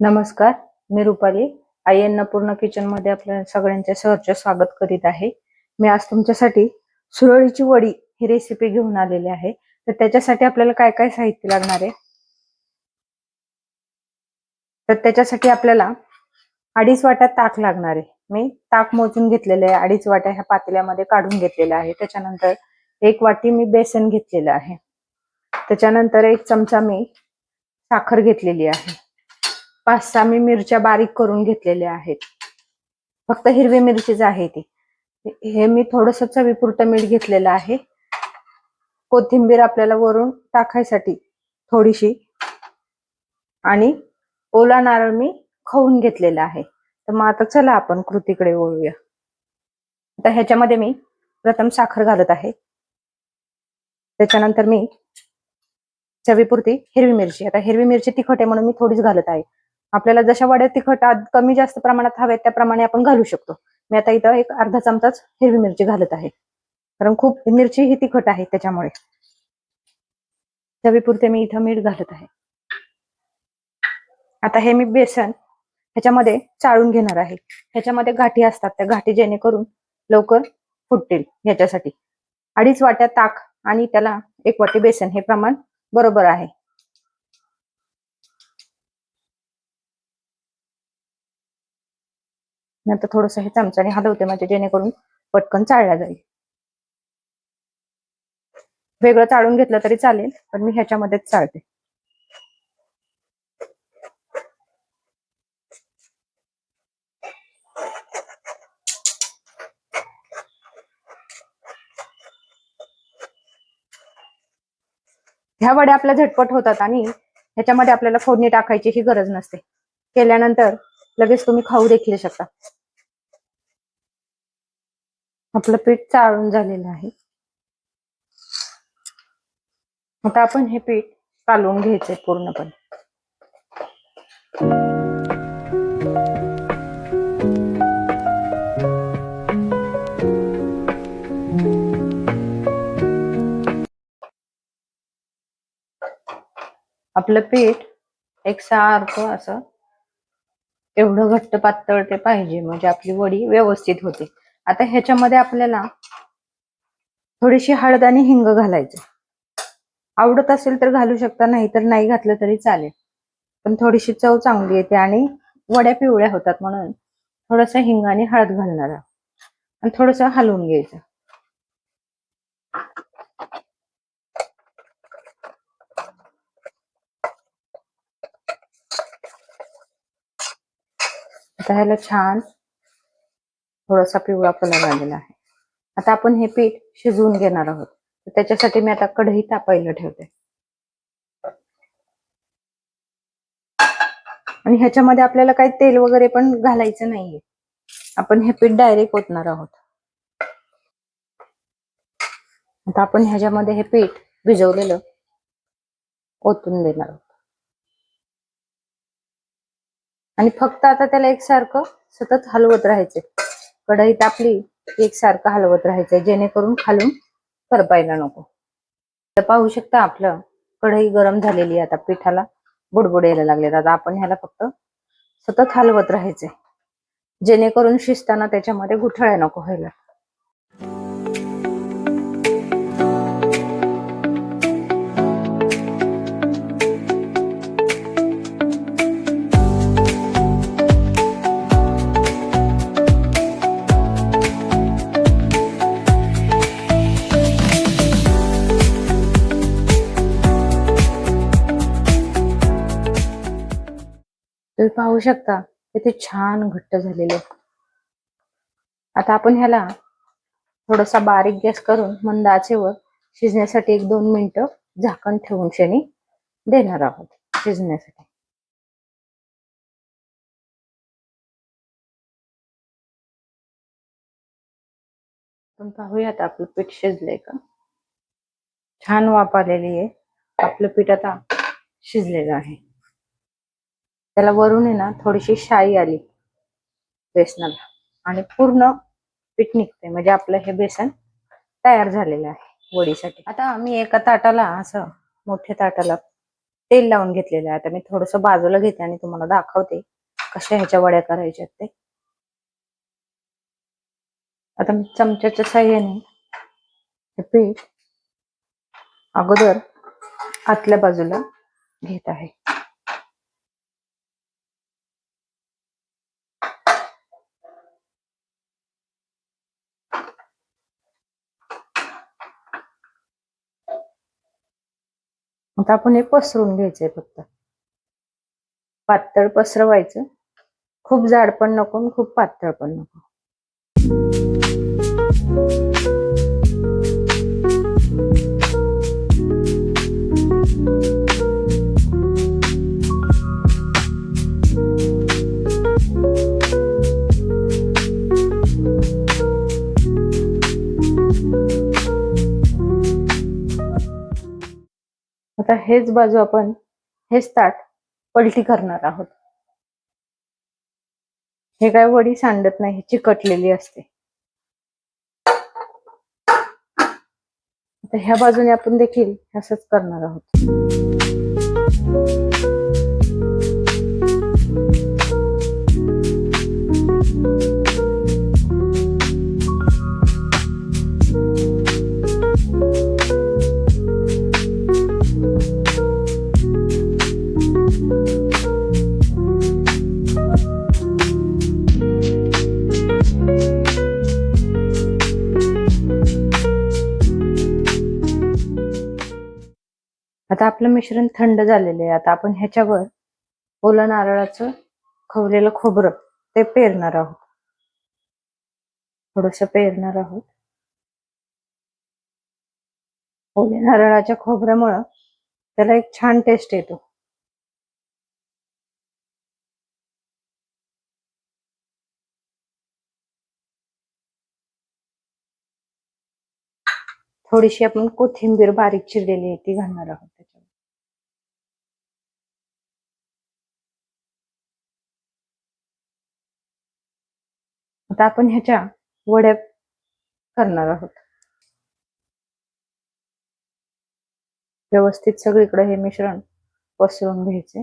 नमस्कार मी रुपाली. आई अन्नपूर्ण किचनमध्ये आपल्या सगळ्यांचे सहर्ष स्वागत करीत आहे. मी आज तुमच्यासाठी सुरळीची वडी ही रेसिपी घेऊन आलेली आहे. तर त्याच्यासाठी आपल्याला काय काय साहित्य लागणार आहे? तर त्याच्यासाठी आपल्याला अडीच वाट्यात ताक लागणार आहे. मी ताक मोजून घेतलेले आहे. अडीच वाट्या ह्या पातेल्यामध्ये काढून घेतलेलं आहे. त्याच्यानंतर एक वाटी मी बेसन घेतलेलं आहे. त्याच्यानंतर एक चमचा मी साखर घेतलेली आहे. पाच सहा मी मिरच्या बारीक करून घेतलेल्या आहेत. फक्त हिरवी मिरचीच आहे ती. हे मी थोडस चवीपुरतं मीठ घेतलेलं आहे. कोथिंबीर आपल्याला वरून टाकायसाठी थोडीशी. आणि ओला नारळ मी खाऊन घेतलेला आहे. तर मग आता चला आपण कृतीकडे वळूया. आता ह्याच्यामध्ये मी प्रथम साखर घालत आहे. त्याच्यानंतर मी चवीपुरती हिरवी मिरची. आता हिरवी मिरची तिखट आहे म्हणून मी थोडीच घालत आहे. आपल्याला जशा वड्या तिखट कमी जास्त प्रमाणात हव्यात त्याप्रमाणे आपण घालू शकतो. मी आता इथं एक अर्धा चमचाच हिरवी मिरची घालत आहे. कारण खूप मिरची ही तिखट आहे त्याच्यामुळे. चवीपुरते मी इथं मीठ घालत आहे. आता हे मी बेसन ह्याच्यामध्ये चाळून घेणार आहे. ह्याच्यामध्ये गाठी असतात त्या गाठी जेणेकरून लवकर फुटतील ह्याच्यासाठी. अडीच वाट्या ताक आणि त्याला एक वाटी बेसन हे प्रमाण बरोबर आहे. नंतर थोडस हे चमच्याने हलवते म्हणजे जेणेकरून पटकन चाळला जाईल. वेगळं चाळून घेतलं तरी चालेल पण मी ह्याच्यामध्येच चाळते. ह्या वड्या आपल्या झटपट होतात आणि ह्याच्यामध्ये आपल्याला फोडणी टाकायची ही गरज नसते. केल्यानंतर लगेच तुम्ही खाऊ देखील शकता. आपलं पीठ चाळून झालेलं आहे. आता आपण हे पीठ कालवून घ्यायचंय पूर्णपणे. आपलं पीठ एक सारखं असं एवढं घट्ट पातळ ते पाहिजे म्हणजे आपली वडी व्यवस्थित होते. आता ह्याच्यामध्ये आपल्याला थोडीशी हळद आणि हिंग घालायचं. आवडत असेल तर घालू शकता नाही तर नाही घातलं तरी चालेल. पण थोडीशी चव चांगली येते आणि वड्या पिवळ्या होतात म्हणून थोडस हिंग आणि हळद घालणार आणि थोडस हलवून घ्यायचं. आता ह्याला छान थोडासा पिवळा कलर आलेला आहे. आता आपण हे पीठ शिजवून घेणार आहोत. त्याच्यासाठी मी आता कढई तापायला ठेवते. आणि ह्याच्यामध्ये आपल्याला काही तेल वगैरे पण घालायचं नाहीये. आपण हे पीठ डायरेक्ट ओतणार आहोत. आता आपण ह्याच्यामध्ये हे पीठ भिजवलेलं ओतून देणार आहोत. आणि फक्त आता त्याला एकसारखं सतत हलवत राहायचे कढई तापली एकसारखं हलवत राहायचंय जेणेकरून खालून करपायला नको. तर पाहू शकता आपलं कढई गरम झालेली आता पिठाला बुडबुड यायला लागले आता आपण ह्याला फक्त सतत हलवत राहायचंय जेणेकरून शिजताना त्याच्यामध्ये गुठळ्या नको व्हायला. पाहू शकता किती छान घट्ट झालेले. आहे. आता आपण ह्याला थोडासा बारीक गॅस करून मंद आचेवर शिजण्यासाठी एक दोन मिनिटं झाकण ठेवून शनी देणार आहोत शिजण्यासाठी. आपण पाहूया आता आपलं पीठ शिजलंय का? छान वाफ आलेली आहे. आपलं पीठ आता शिजलेलं आहे. त्याला वरून आहे ना थोडीशी शाई आली बेसनाला. आणि पूर्ण पीठ निघते म्हणजे आपलं हे बेसन तयार झालेलं आहे वडीसाठी. आता मी एका ताटाला असं मोठ्या ताटाला तेल लावून घेतलेलं आहे. आता मी थोडस बाजूला घेते आणि तुम्हाला दाखवते कशा ह्याच्या वड्या करायच्या ते. आता मी चमच्याच्या साह्याने हे पीठ अगोदर आतल्या बाजूला घेत आहे. आता आपण हे पसरून घ्यायचंय फक्त. पातळ पसरवायचं. खूप जाड पण नको खूप पातळ पण नको. आता हेच बाजू आपण हेच ताट पलटी करणार आहोत. हे काय वडी सांडत नाही चिकटलेली असते. आता ह्या बाजूने आपण देखील असंच करणार आहोत. आता आपलं मिश्रण थंड झालेलं आहे. आता आपण ह्याच्यावर ओलं नारळाचं खवलेलं खोबरं ते पेरणार आहोत. थोडस पेरणार आहोत. ओल्या नारळाच्या खोबऱ्यामुळं त्याला एक छान टेस्ट येतो. थोडीशी आपण कोथिंबीर बारीक चिरलेली आहे ती घालणार आहोत. आता आपण ह्याच्या वड्या करणार आहोत. व्यवस्थित सगळीकडे हे मिश्रण पसरून घ्यायचे.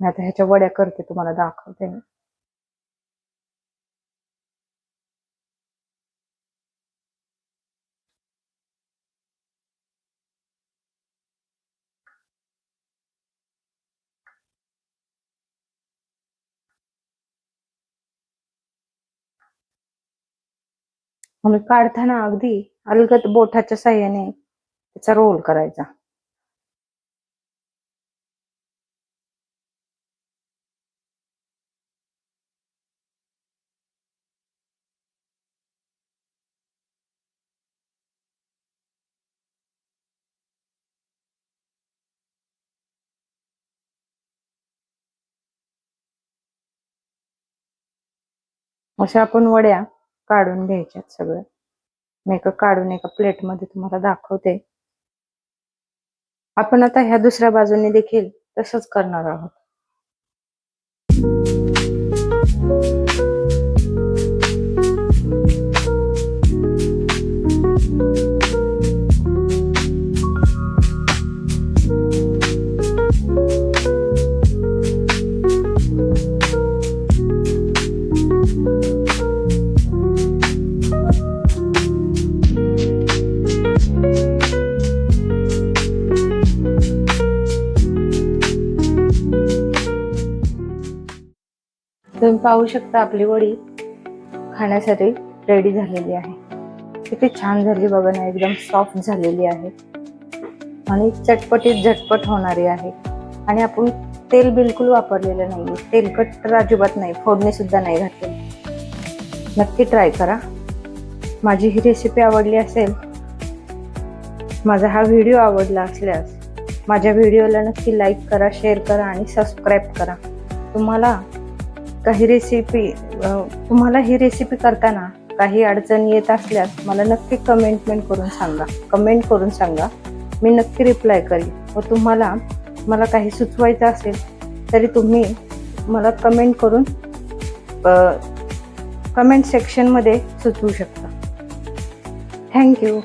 मी आता ह्याच्या वड्या करते तुम्हाला दाखवते मी. मग काढताना अगदी अलगद बोटाच्या साह्याने त्याचा रोल करायचा. अशा आपण वड्या काढून घ्यायच्यात सगळं. मी एका काढून एका प्लेटमध्ये तुम्हाला दाखवते. आपण आता ह्या दुसऱ्या बाजूने देखील तसंच करणार आहोत. तुम्ही पाहू शकता आपली वडी खाण्यासाठी रेडी झालेली आहे. किती छान झाली बघा ना एकदम सॉफ्ट झालेली आहे. आणि चटपटीत झटपट होणारी आहे. आणि आपण तेल बिलकुल वापरलेलं नाही तेलकट तर अजिबात नाही फोडणी सुद्धा नाही घातली नक्की ट्राय करा. माझी ही रेसिपी आवडली असेल माझा हा व्हिडिओ आवडला असल्यास माझ्या व्हिडिओला नक्की लाईक करा शेअर करा आणि सबस्क्राईब करा. तुम्हाला काही रेसिपी तुम्हाला ही रेसिपी करताना काही अडचणी येत असल्यास मला नक्की कमेंटमेंट करून सांगा. कमेंट करून सांगा. मी नक्की रिप्लाय करीन. व तुम्हाला मला काही सुचवायचं असेल तरी तुम्ही मला कमेंट करून कमेंट सेक्शनमध्ये सुचवू शकता. थँक्यू